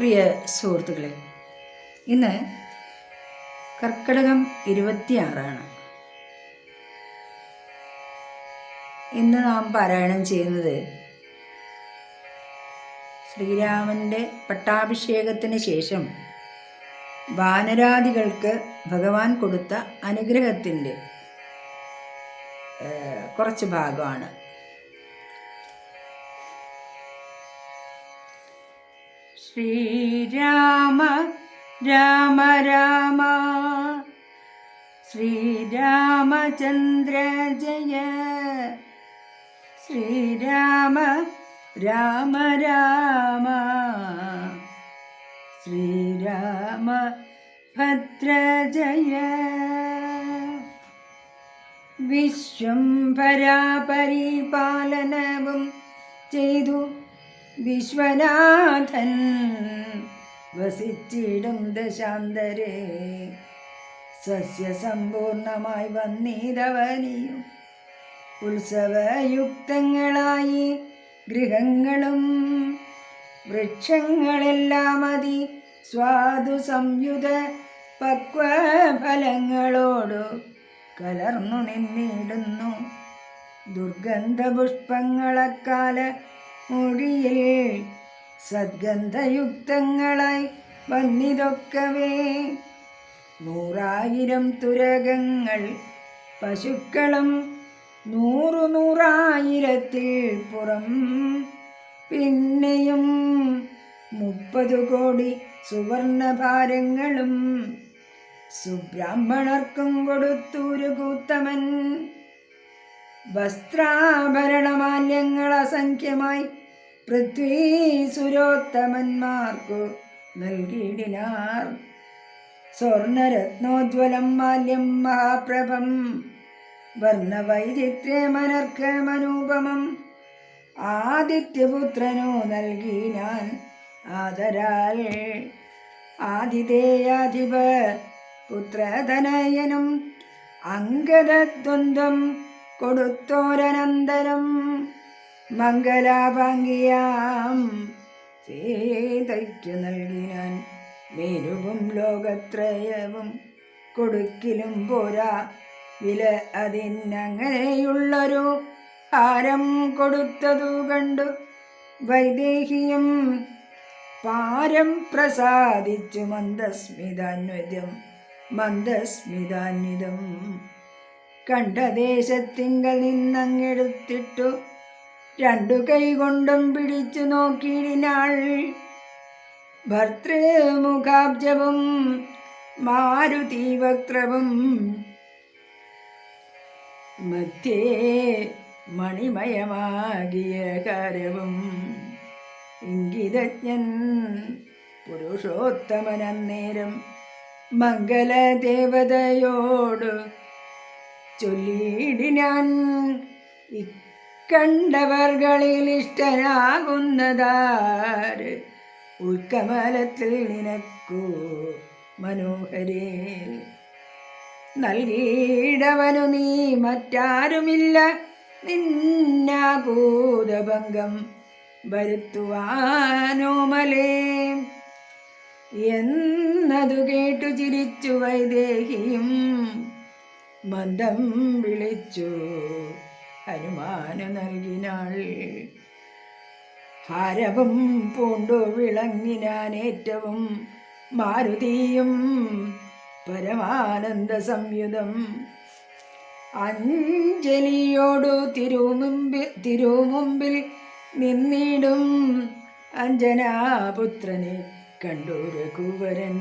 പ്രിയ സുഹൃത്തുക്കളെ ഇന്ന് കർക്കിടകം ഇരുപത്തിയാറാണ്. ഇന്ന് നാം പാരായണം ചെയ്യുന്നത് ശ്രീരാമന്റെ പട്ടാഭിഷേകത്തിന് ശേഷം വാനരാദികൾക്ക് ഭഗവാൻ കൊടുത്ത അനുഗ്രഹത്തിന്റെ കുറച്ച് ഭാഗമാണ്. ശ്രീരാമ രാമ രാമ. ശ്രീരാമചന്ദ്ര ജയ. ശ്രീരാമ രാമ രാമ. ശ്രീരാമ ഭദ്ര ജയ. വിശ്വംഭരാ പരിപാലനവും ചെയ്തു വിശ്വനാഥൻ വസിച്ചിടും ദശാന്തരേ. സസ്യസമ്പൂർണമായി വന്നീതവനിയും ഉത്സവയുക്തങ്ങളായി ഗൃഹങ്ങളും വൃക്ഷങ്ങളെല്ലാം അതി സ്വാദു സംയുത പക്വഫലങ്ങളോടു കലർന്നു നിന്നിടുന്നു. ദുർഗന്ധപുഷ്പങ്ങളക്കാല മൊഴിയിൽ സദ്ഗന്ധയുക്തങ്ങളായി വന്നിതൊക്കവേ. നൂറായിരം തുരകങ്ങൾ പശുക്കളും നൂറു നൂറായിരത്തിൽ പുറം. പിന്നെയും മുപ്പത് കോടി സുവർണഭാരങ്ങളും സുബ്രാഹ്മണർക്കും കൊടുത്തൂരു കൂത്തമൻ. വസ്ത്രാഭരണമാല്യങ്ങൾ അസംഖ്യമായി പൃഥ്വീ സുരോത്തമന്മാർക്കു നൽകിയിടിനാർ. സ്വർണരത്നോജ്വലം മാല്യം മഹാപ്രഭം വർണവൈചിത്രമനർക്കമനൂപമം ആദിത്യപുത്രനോ നൽകി ഞാൻ ആദരാൽ. ആതിഥേയാധിപ പുത്രധനയനും അങ്കദദ്വന്ദ്വം കൊടുത്തോരനന്തരം. മംഗലാഭാംഗിയാം. സീതയ്ക്കു നൽകിനാൻ മേരുവും ലോകത്രയവും കൊടുക്കിലും പോരാ. വില അതിനങ്ങനെയുള്ളൊരു ഹാരം കൊടുത്തതു കണ്ടു വൈദേഹിയും പാരം പ്രസാദിച്ചു മന്ദസ്മിതാന്വിതം മന്ദസ്മിതാന്വിതം. കണ്ട ദേശത്തിങ്കൽ നിന്നങ്ങെടുത്തിട്ടു രണ്ടു കൈ കൊണ്ടും പിടിച്ചു നോക്കിയിടിനാൾ. ഭർത്തൃമുഖാബ്ജവും മാരുതീവക്രവും മധ്യേ മണിമയമാകിയ കരവും. ഇംഗിതജ്ഞൻ പുരുഷോത്തമനന്നേരം മംഗലദേവതയോട് ചൊല്ലിയിടിനാൻ. ഇക്കണ്ടവർകളിൽ ഇഷ്ടനാകുന്നതാര്? ഉൾക്കമലത്തിൽ നിനക്കു മനോഹരേ. നൽകിയിടവനു നീ മറ്റാരുമില്ല. നിന്നാകൂതഭംഗം വരുത്തുവാനോമലേ. എന്നതു കേട്ടു ചിരിച്ചു വൈദേഹിയും മന്ദം വിളിച്ചു. ഹനുമാന് നൽകിനാൾ ഹാരവും പൂണ്ടു വിളങ്ങിനാൻ ഏറ്റവും മാരുതിയും പരമാനന്ദ സംയുതം അഞ്ജലിയോടു തിരുമുമ്പിൽ തിരുമുമ്പിൽ നിന്നിടും അഞ്ജനാപുത്രനെ കണ്ടു രഘുവരൻ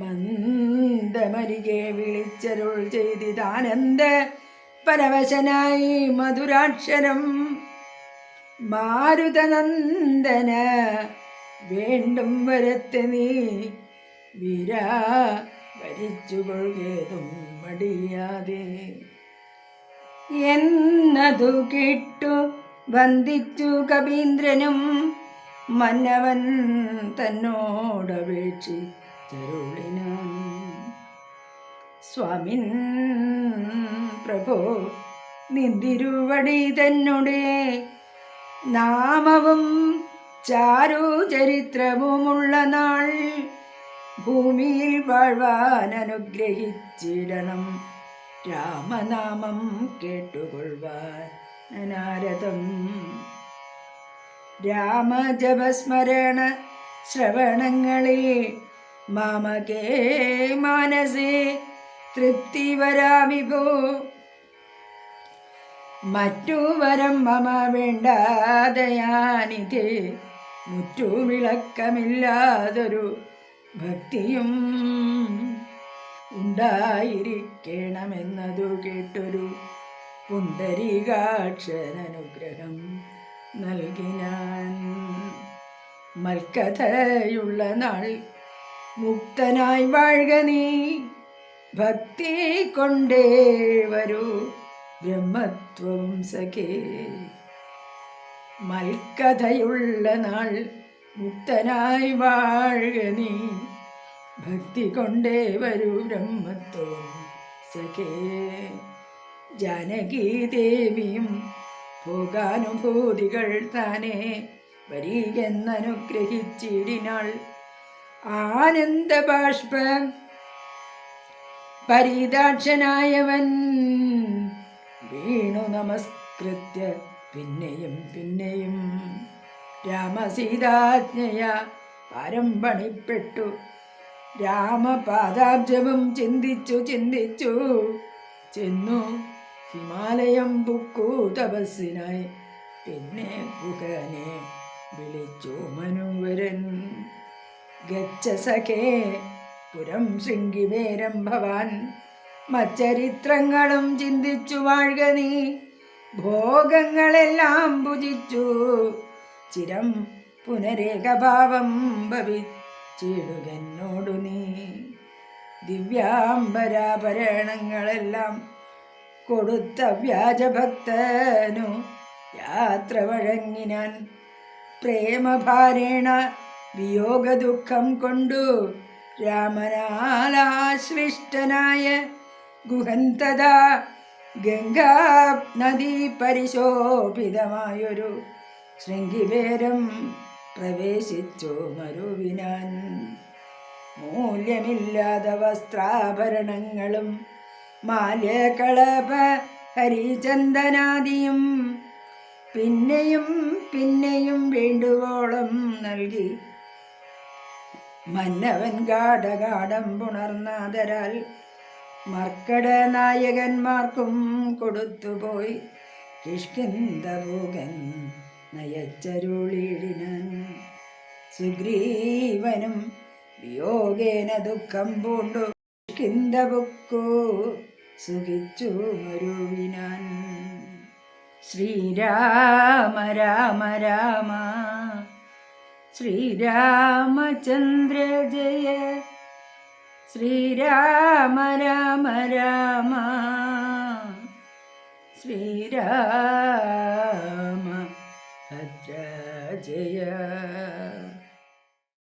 മന്ദമരികെ വിളിച്ചരുൾ ചെയ്തിതാനന്ദ പരവശനായി മധുരാക്ഷരം. മാരുതനന്ദന വേണ്ടും വരത്തെ നീ. വീര വരിച്ചുകൊള്ളുകേതും മടിയാതെ. എന്നതു കേട്ടു വന്ദിച്ചു കവീന്ദ്രനും മന്നവൻ തന്നോടപേക്ഷിച്ചരുളിനാൻ. സ്വാമിൻ പ്രഭോ നിന്തിരുവടി തന്നെ നാമവും ചാരു ചരിത്രവുമുള്ള നാൾ ഭൂമിയിൽ വാഴ്വാൻ അനുഗ്രഹിച്ചിടണം. രാമനാമം കേട്ടുകൊള്ളുവാൻ അനാരതം രാമജപസ്മരണ ശ്രവണങ്ങളിൽ മാമകേ മാനസേ തൃപ്തി വരാമിപോ. മറ്റു വരം മമ വേണ്ടാതയാനിത് മുറ്റുവിളക്കമില്ലാതൊരു ഭക്തിയും ഉണ്ടായിരിക്കണമെന്നതു കേട്ടൊരു പുണ്ടരീകാക്ഷരനുഗ്രഹം നൽകിനാൻ മൽക്കഥയുള്ള നാൾ മുക്തനായി വാഴുക നീ. ഭക്തി കൊണ്ടേ വരൂ ബ്രഹ്മത്വം സഖേ മൽക്കഥയുള്ള നാൾ മുക്തനായി വാഴുക നീ. ഭക്തി കൊണ്ടേ വരൂ ബ്രഹ്മത്വം സഖേ ജാനകി ദേവിയും ഭോഗാനുഭൂതികൾ താനേ വരികെന്നനുഗ്രഹിച്ചിടിനാൾ ആനന്ദ ബാഷ്പ പരിദാക്ഷനായവൻ വീണു നമസ്കൃത്യ പിന്നെയും പിന്നെയും. രാമസീതാജ്ഞയ പരം പണിപ്പെട്ടു രാമപാദാബ്ജവും ചിന്തിച്ചു ചിന്തിച്ചു. ചെന്നു ഹിമാലയം ബുക്കു തപസ്സിനായി പിന്നെ ഗുഹനെ വിളിച്ചു മനുവരൻ. ഗച്ഛ സഖേ പുരം ശൃംഗിവേരം ഭവാൻ. മച്ചരിത്രങ്ങളും ചിന്തിച്ചു വാഴുക നീ. ഭോഗങ്ങളെല്ലാം ഭുജിച്ചു. ചിരം പുനരേകഭാവം ഭവിച്ചിടുകന്നോടു നീ. ദിവ്യാംബരാഭരണങ്ങളെല്ലാം കൊടുത്ത വ്യാജഭക്തനു യാത്ര വഴങ്ങിനാൻ പ്രേമഭാരേണ വിയോഗ ദുഃഖം കൊണ്ടു രാമനാലാശ്ലിഷ്ടനായ ഗുഹന്തത ഗംഗാ നദി പരിശോഭിതമായൊരു ശൃംഗിവേരം പ്രവേശിച്ചു മരുവിനാൻ. മൂല്യമില്ലാത്ത വസ്ത്രാഭരണങ്ങളും മാലകളപ ഹരിചന്ദനാദിയും പിന്നെയും പിന്നെയും വേണ്ടുവോളം നൽകി മന്നവൻ ഗാഠഗാഠം പുണർന്നാതരാൽ മർക്കട നായകന്മാർക്കും കൊടുത്തുപോയി കിഷ്കിന്തഭൂകൻ നയച്ചരുളിടിനാൻ സുഗ്രീവനും വിയോഗേന ദുഃഖം പൂണ്ടു കിന്തബുക്കു സുഖിച്ചു മരുവിനാൻ ശ്രീരാമ രാമ രാമ. ശ്രീരാമചന്ദ്ര ജയ. ശ്രീരാമ രാമ രാമ. ശ്രീരാമ ജയ.